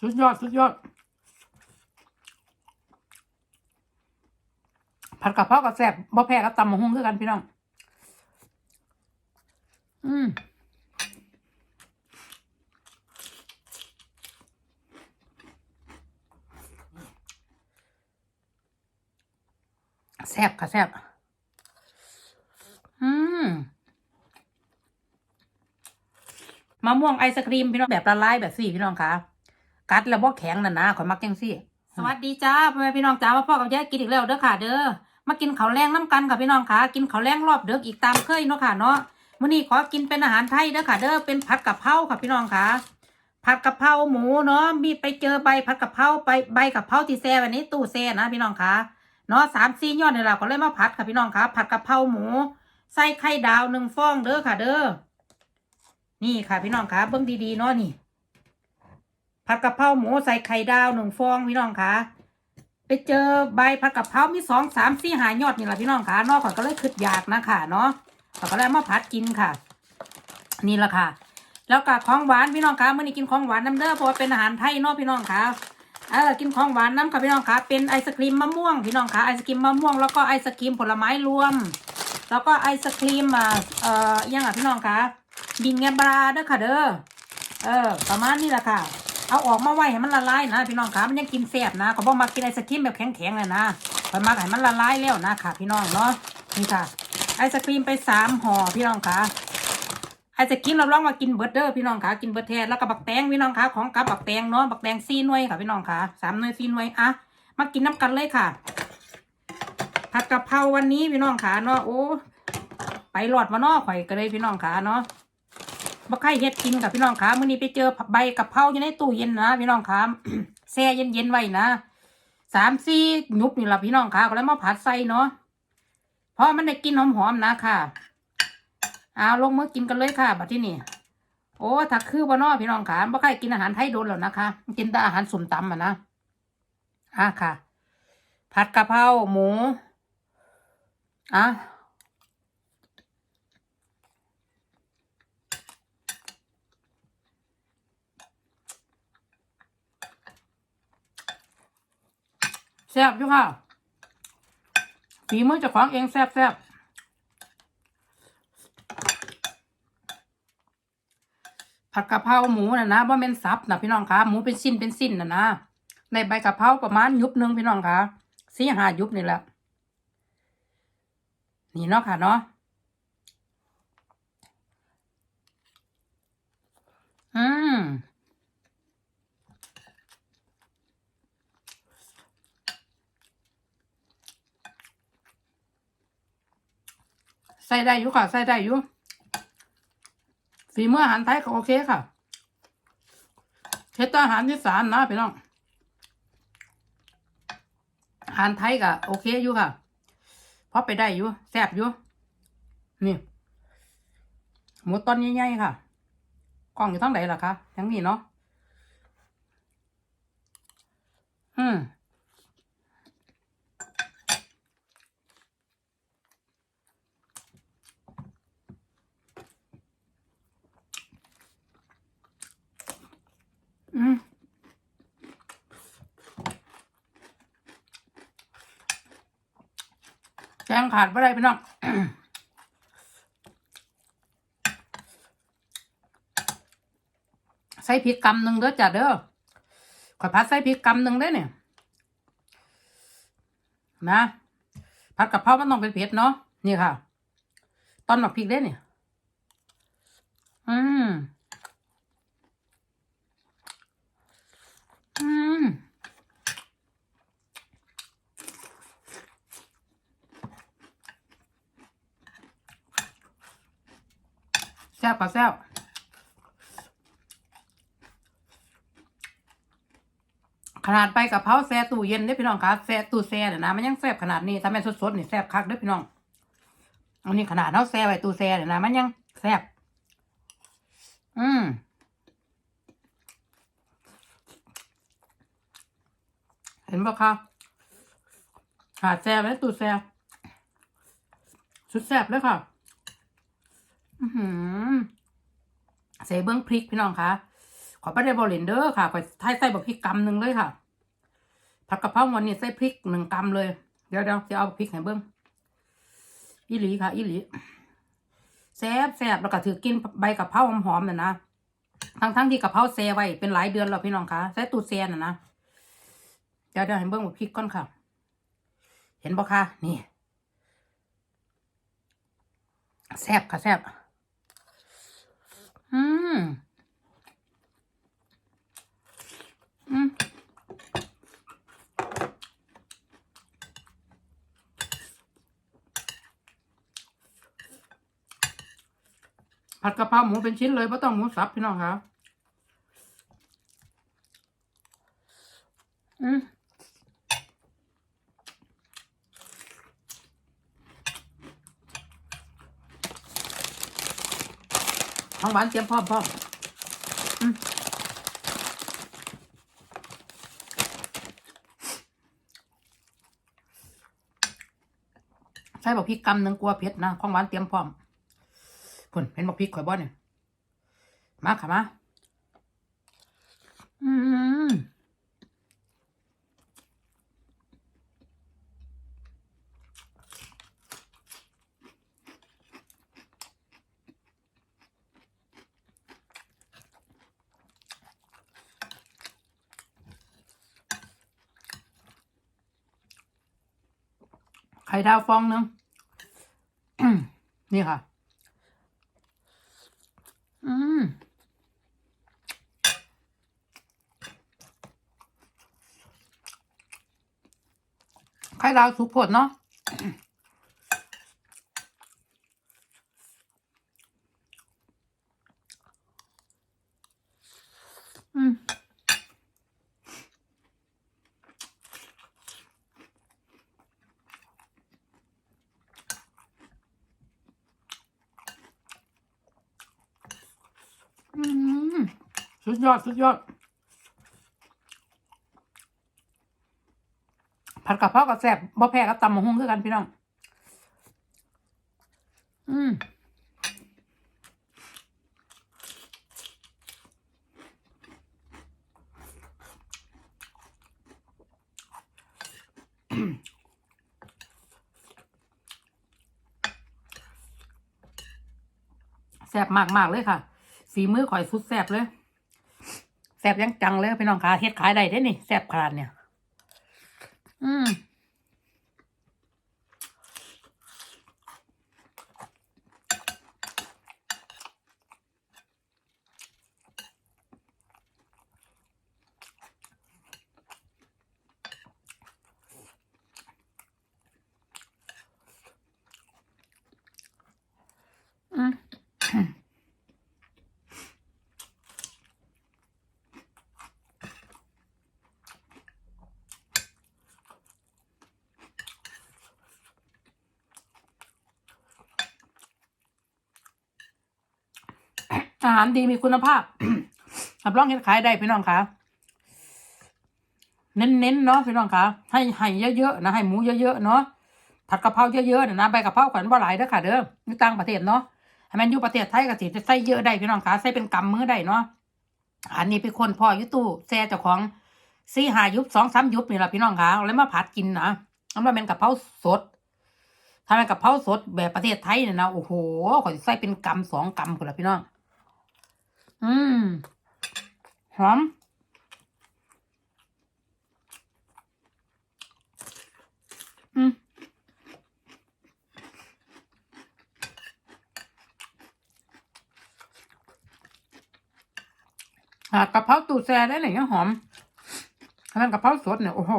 สุดยอด สุดยอด ผัดกะเพรากับแซ่บบ่แพ้กับตำมะฮุ่งคือกันพี่น้อง อืมแซ่บค่ะแซ่บอืมมะม่วงไอศครีมพี่น้องแบบละลายแบบสี่พี่น้องคะ กัดแล้วบ่แข็งน่ะนะข่อยมักจังซี่ สวัสดีจ้าพ่อแม่พี่น้องจ้ามาพ่อกับยายกินอีกแล้วเด้อค่ะ เด้อมากินข้าวแรงน้ำกันค่ะพี่น้องค่ะกินข้าวแรงรอบเด้ออีกตามเคยเนาะค่ะเนาะมื้อนี้ขอกินเป็นอาหารไทยเด้อค่ะ เด้อเป็นผัดกะเพราค่ะพี่น้องค่ะผัดกะเพราหมูเนาะมีไปเจอใบผัดกะเพราใบใบกะเพราที่แซ่วันนี้ตู้แซ่นะพี่น้องค่ะเนาะสามสี่ยอดเนี่แหละก็เลยมาผัดค่ะพี่น้องค่ะผัดกะเพราหมูใส่ไข่ดาวหนึ่งฟองเด้อค่ะ เด้อนี่ค่ะพี่น้องค่ะเบิ้งดีๆเนาะนี่ ผัดกะเพราหมูใส่ไข่ดาวหนึ่งฟองพี่น้องคะไปเจอใบผัดกะเพรามีสองสามสี่หายอดนี่แหละพี่น้องคะนอกข่อยก็เลยคิดอยากนะค่ะเนาะข่อยก็เลยมาผัดกินค่ะ นี่แหละค่ะ แล้วก็ของหวานพี่น้องคะเมื่อนี้กินของหวานน้ำเด้อเพราะว่าเป็นอาหารไทยเนาะพี่น้องคะเออกินของหวานน้ำค่ะพี่น้องคะเป็นไอศครีมมะม่วงพี่น้องคะไอศครีมมะม่วงแล้วก็ไอศครีมผลไม้รวม แล้วก็ไอศครีมอ่าเอ่อยังอะพี่น้องคะบิงแงบราเด้อค่ะเด้อเออ ประมาณนี้แหละค่ะ เอาออกมาไว้ให้มันละลายนะพี่น้องคะมันยังกินแซ่บนะเขาบอกมากินไอศครีมแบบแข็งๆเลยนะคอมาให้มันละลายแล้วนะค่ะ พี่น้องเนาะนี่ค่ะ ไอศครีมไปสามห่อพี่น้องคะไอศครีมเราลองมากินเบิร์ดเด้อพี่น้องค่ะกินเบิร์ดแท้แล้วก็บักแตงพี่น้องคะของกับบักแตงเนาะบักแตงซีน่วยค่ะพี่น้องคะสามน่วยซีน่วยอะมากินน้ำกันเลยค่ะ ผัดกะเพราวันนี้พี่น้องขาเนาะโอ้ไปหลอดมาเนาะข่อยก็เลยพี่น้องขาเนาะ บ่ใครเฮ็ดกินกับพี่น้องขามื้อนี้ไปเจอใบกะเพราอยู่ในตู้เย็นนะพี่น้องขาแช่เย็นๆไว้นะสามสี่ยุบนี่ละพี่น้องขาก็เลยมาผัดใส่เนาะเพราะมันได้กลินหอมๆนะค่ะเอาลงมือกินกันเลยค่ะบัดที่นี่โอ้ถ้าคือบ่นาพี่น้องขาบ่ใครกินอาหารไทยโดนแล้วนะคะ กินแต่อาหารสุ่มตำอะนะอะค่ะ ผัดกะเพราหมูอะ แซ่บอยู่ค่ะฝีมือเจ้าของเองแซ่บแซ่บผัดกะเพราหมูน่ะนะว่าเป็นสับนะพี่น้องคะหมูเป็นสิ้นเป็นสิ้นนะนะในใบกะเพราประมาณยุบหนึ่งพี่น้องคะสี่หายุบนี่แหละนี่เนาะค่ะเนาะอืม ใส่ได้อยู่ค่ะ ใส่ได้อยู่ฝีมืออาหารไทยก็โอเคค่ะเฮ็ดต่อาหารที่สานนะพี่น้อง อาหารไทยก็โอเคอยู่ค่ะพอไปได้อยู่แซ่บอยู่ นี่ หมูตอนใหญ่ๆค่ะ กล่องอยู่ทั้งไหนล่ะคะทั้งนี้เนาะ อืม อืม แกงขาดไม่ได้พี่น้องใส่พริกกำหนึ่งเด้อจ้ะเด้อข่อยพัดใส่พริกกำหนึ่งได้เนี่ยนะผัดกะเพรามันต้องเป็นเผ็ดเนาะนี่ค่ะ ตอนหมักพริกได้เนี่ย อืมอืม แซ่บกับแซ่บขนาดไปกับเพราแซ่ตู้เย็นเด้พี่น้องคะแซ่ตู้แซ่เนี่ยนะมันยังแซ่บขนาดนี้ถ้าแม่สดๆนี่แซ่บคักเด้พี่น้องอันนี้ขนาดเราแซ่ไว้ตู้แซ่เนี่ยนะมันยังแซ่บอืมเห็นปะคะหาแซ่ไว้ตู้แซ่สุดแซ่บเลยค่ะ ใส่เบิ้องพริกพี่น้องคะขอไม่ได้บริเดอร์ค่ะขอใส่ใส่แบบพริกกำหนึ่งเลยค่ะ ผัดกะเพราวันนี้ใส่พริกหนึ่งกำเลย เดี๋ยวเดี๋ยวจะเอาพริกให้เบิ้องอีหลีค่ะ อีหลีแซ่บแซ่บแล้วก็ถือกินใบกะเพราหอมๆน่ะนะทั้งทั้งที่กะเพราแซ่ไว้เป็นหลายเดือนแล้วพี่น้องคะใส่ตูดแซ่น่ะนะเดี๋ยวเดี๋ยวให้เบิ้องว่าพริกก่อนค่ะ เห็นบ่คะนี่แซ่บค่ะแซ่บ อืมอืมผัดกะเพราหมูเป็นชิ้นเลยไม่ต้องหมูสับพี่น้องครับ ของหวานเตรียมพร้อมพร้อมใช่บอกพริกกำหนึ่งกลัวเผ็ดนะของหวานเตรียมพร้อมคุณเห็นบอกพริกข่อยบ้อนเนี่ยมาค่ะมา ไข่ดาวฟองนึงนี่ค่ะ อืมไข่ดาวสุกผดเนาะ อืม อืม สุดยอด สุดยอด ผัดกะเพรากับแซ่บบ่แพ้กับตำมะฮุ่งคือกันพี่น้อง อืมแซ่บมากมากๆเลยค่ะ ฝีมือข่อยสุดแซ่บเลย แซ่บยังจังเลยพี่น้องคะเฮ็ดขายได้เด้นี่แซ่บขนาดเนี่ย อืม อาหารดีมีคุณภาพรับรองเห็นขายได้พี่น้องคะเน้นๆเนาะพี่น้องคะให้ให้เยอะๆนะให้หมูเยอะๆเนาะผัดกะเพราเยอะๆนะใบกะเพราขวัญบ่หลายเด้อค่ะเด้อนี่ต่างประเทศเนาะให้มันอยู่ประเทศไทยก็สิจะใส่เยอะได้พี่น้องคะใส่เป็นกำมือได้เนาะอันนี้เป็นคนพ่อยุตู้แซ่เจ้าของสี่หายุบสองสามยุบนี่แหละพี่น้องคะแล้วมาผัดกินนะแล้วมาเป็นกะเพราสดถ้าเป็นกะเพราสดแบบประเทศไทยเนี่ยนะโอ้โหขอใส่เป็นกำสองกำคนละพี่น้อง อืม หอม อืม หากระเพราตูแซได้เลยเนี่ยหอมถ้าเป็นกะเพราสดเนี่ย โอ้โห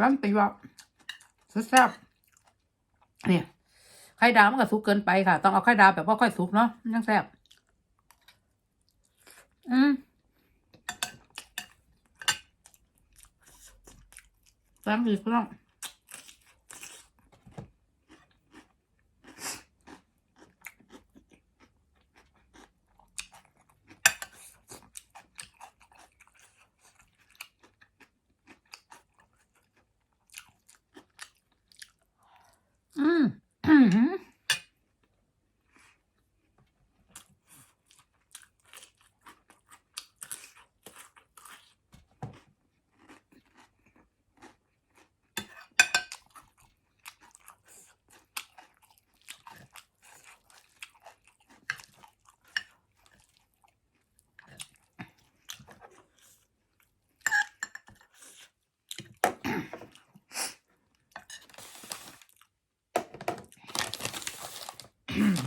ร้านตีว่าสุดแซ่บเนี่ย ไข่ดาวมันก็สุกเกินไปค่ะ ต้องเอาไข่ดาวแบบว่าค่อยสุกเนาะมันยังแซ่บอืมแซ่บดีเพื่อนอื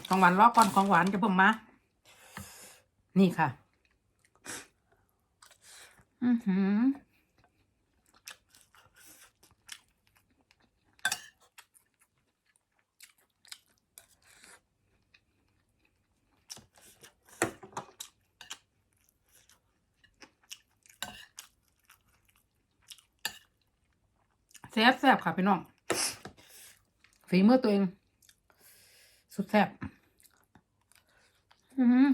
ของหวานรอก่อนของหวานจะเพิ่มมา นี่ค่ะ อือหือแซ่บแซ่บค่ะพี่น้องฝีมือตัวเอง สุดแซ่บอือหือ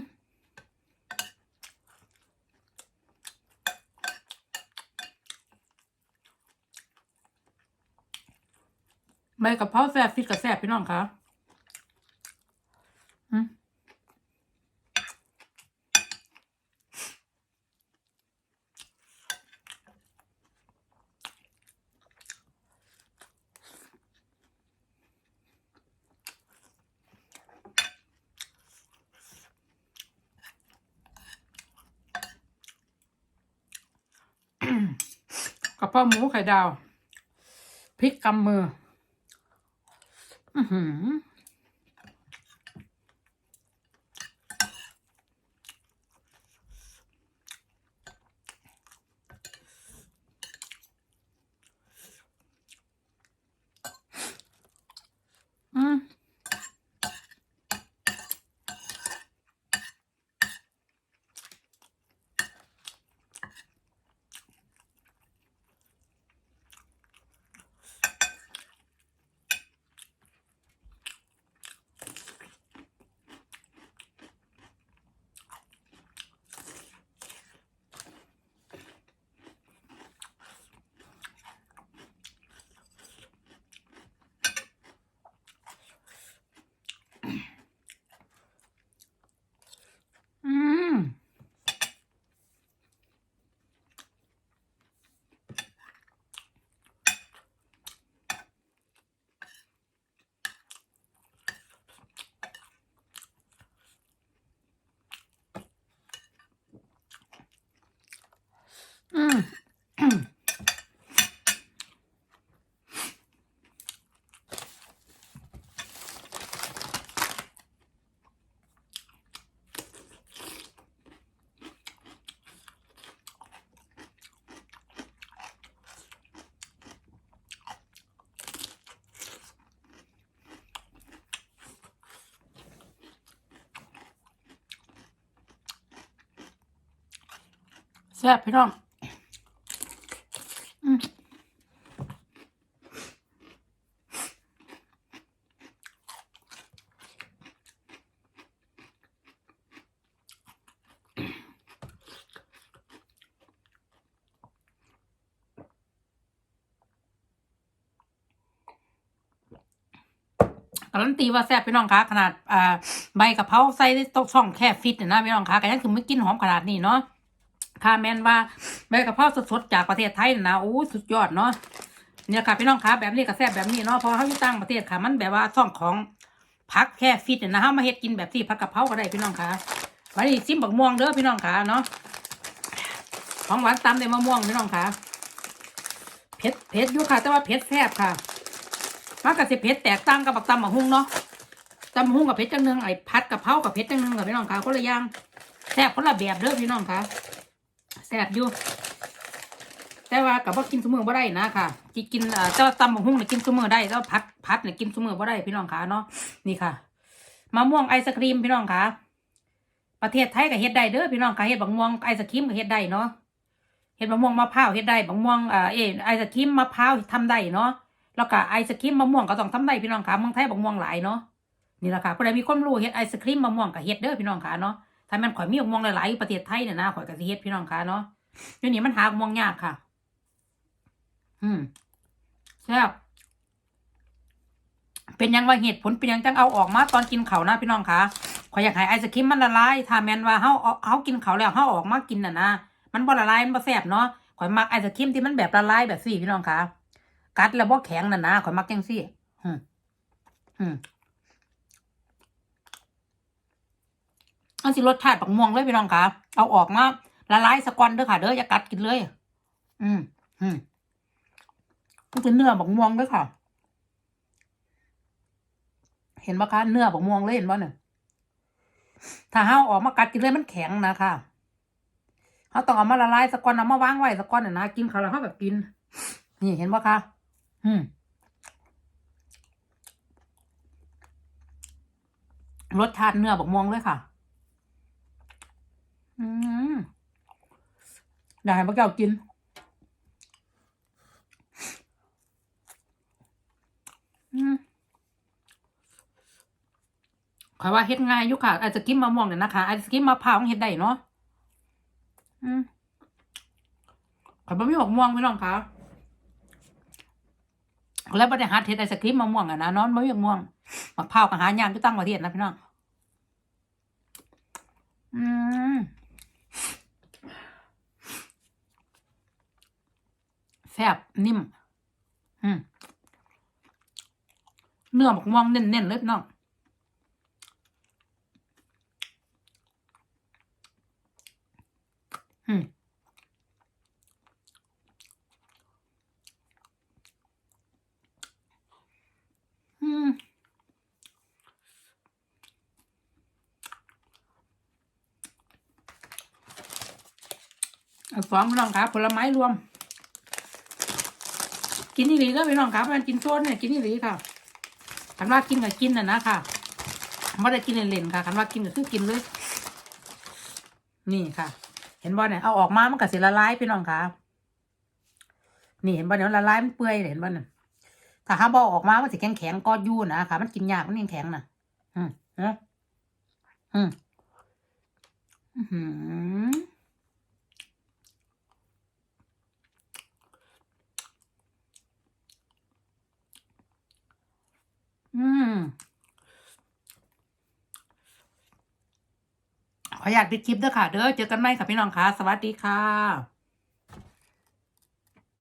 ใบกะเพราแซ่บฟิตกับแซ่บพี่น้องค่ะอืม กะเพราหมูไข่ดาวพริกกำมือ อือหือม อืม อืม แซ่บพี่น้องอืมการันตีว่าแซ่บพี่น้องคะขนาดอ่าใบกะเพราใส่ต๊ะช่องแค่ฟิตเนี่ยนะพี่น้องคะก็ยังคือไม่กินหอมขนาดนี้เนาะ ค่ะแมนว่าใบกะเพราสดๆจากประเทศไทยนะโอ้สุดยอดเนาะเนี่ยค่ะพี่น้องคะแบบนี้ก็แซบแบบนี้เนาะเพราะเขาอยู่ต่างประเทศค่ะ มันแบบว่าซ่องของพักแค่ฟิตเนี่ยนะฮามาเฮ็ดกินแบบที่ผักกะเพราก็ได้พี่น้องคะวันนี้ซิมบักม่วงเด้อพี่น้องคะเนาะของหวานตำด้วยมะม่วงพี่น้องคะเผ็ดเผ็ดอยู่ค่ะ แต่ว่าเผ็ดแซ่บค่ะมันก็สิเผ็ดแตกต่างกับบักตำบักฮุ่งเนาะตำบักฮุ่งกับเผ็ดจังหนึงไอ้ผัดกะเพรากับเผ็ดจังหนึงกับพี่น้องคะคนละอย่างแซ่บคนละแบบเด้อพี่น้องคะ ซ่บอยู่แต่ว่ากับว่ากินสมือบ่ได้นะค่ะกินกินเจ้าตำบักหุ่งเนี่ยกินสมือได้เจ้าพัดพัดเนี่ยกินสมือบ่ได้พี่น้องค่ะเนาะนี่ค่ะมะม่วงไอศครีมพี่น้องค่ะประเทศไทยก็เฮ็ดได้เด้อพี่น้องค่ะเฮ็ดบักม่วงไอศครีมก็เฮ็ดได้เนาะเฮ็ดมะม่วงมะพร้าวเฮ็ดได้บักม่วงเอ่อเอไอศครีมมะพร้าวทำได้เนาะแล้วก็ไอศครีมมะม่วงก็ต้องทำได้พี่น้องค่ะเมืองไทยบักม่วงหลายเนาะนี่แหละค่ะผู้ใดมีความรู้เฮ็ดไอศครีมมะม่วงก็เฮ็ดเด้อพี่น้องค่ะเนาะ ถ้ามันข่อยมีบักม่วงหลายๆอยู่ประเทศไทยเนี่ยนะข่อยก็สิเฮ็ดพี่น้องคะเนาะเดี๋ยวนี้มันหามองยากค่ะ อืมแซ่บเป็นยังว่าเหตุผลเป็นยังจังเอาออกมาตอนกินเขานะพี่น้องคะข่อยอยากให้ไอศครีมมันละลายถ้าแมนว่าเฮาเอาเฮากินเขาแล้วเฮาออกมากินน่ะนะมันบ่ละลายมันบ่แซ่บเนาะข่อยมักไอศครีมที่มันแบบละลายแบบสี่พี่น้องคะกัดแล้วบ่แข็งน่ะนะข่อยมักจังซี่อืมอืม อันสิรสชาติปักม่วงเลยพี่น้องค่ะเอาออกมาละลายสะกอนเด้อค่ะ เด้ออย่ากัดกินเลย อืมอืมมันเป็นเนื้อบักม่วงเด้วยค่ะ เห็นปะคะเนื้อบักม่วงเลยเห็นปะเนี่ยถ้าเฮาออกมากัดกินเลยมันแข็งนะคะเฮาต้องเอามาละลายสักก้อนเอามาวางไว้สักก้อนน่ะนะกินเขาแล้วเฮาแบบกิน นี่เห็นปะคะอืมรสชาติเนื้อบักม่วงเลยค่ะ อืมอยากให้พวกเจ้ากิน อืมขอยว่าเฮ็ดง่ายอยู่ค่ะไอศกรีมมะม่วงเนี่ยนะคะไอศกรีมมะพร้าวเฮ็ดได้เนาะอืมขอยบ่มีบักม่วงพี่น้องค่ะแล้วบ่ได้หาเฮ็ดไอศกรีมมะม่วงอะนะนอนบ่มีบักม่วงมะพร้าวก็หายากอยู่ต่างประเทศนะพี่น้องอืม แซ่บนิ่ม อืมเนื้อบักม่วงเน้นๆเลยน้องอืมอืมเอาสองพี่น้องครับผลไม้รวม กินนี่หลีก็พี่น้องครับมันกินโซนเนี่ยกินนี่หลีค่ะคันว่ากินกับกินน่ะนะค่ะไม่ได้กินเล่นๆค่ะคันว่ากินก็คือกินเลย นี่ค่ะ เห็นบ่เนี่ยเอาออกมามันก็สิละลายพี่น้องค่ะนี่เห็นบ่เนี่ยละลายมันเปื่อยเห็นบ่เนี่ยถ้าห้าบอออกมามันสิแข็งแข็งๆก็ยู่นะค่ะ มันกินยากมันยังแข็งน่ะอืมอืมอือ อืมขออยากปิดคลิปด้อค่ะ เด้อเจอกันใหม่ค่ะพี่น้องค่ะ สวัสดีค่ะ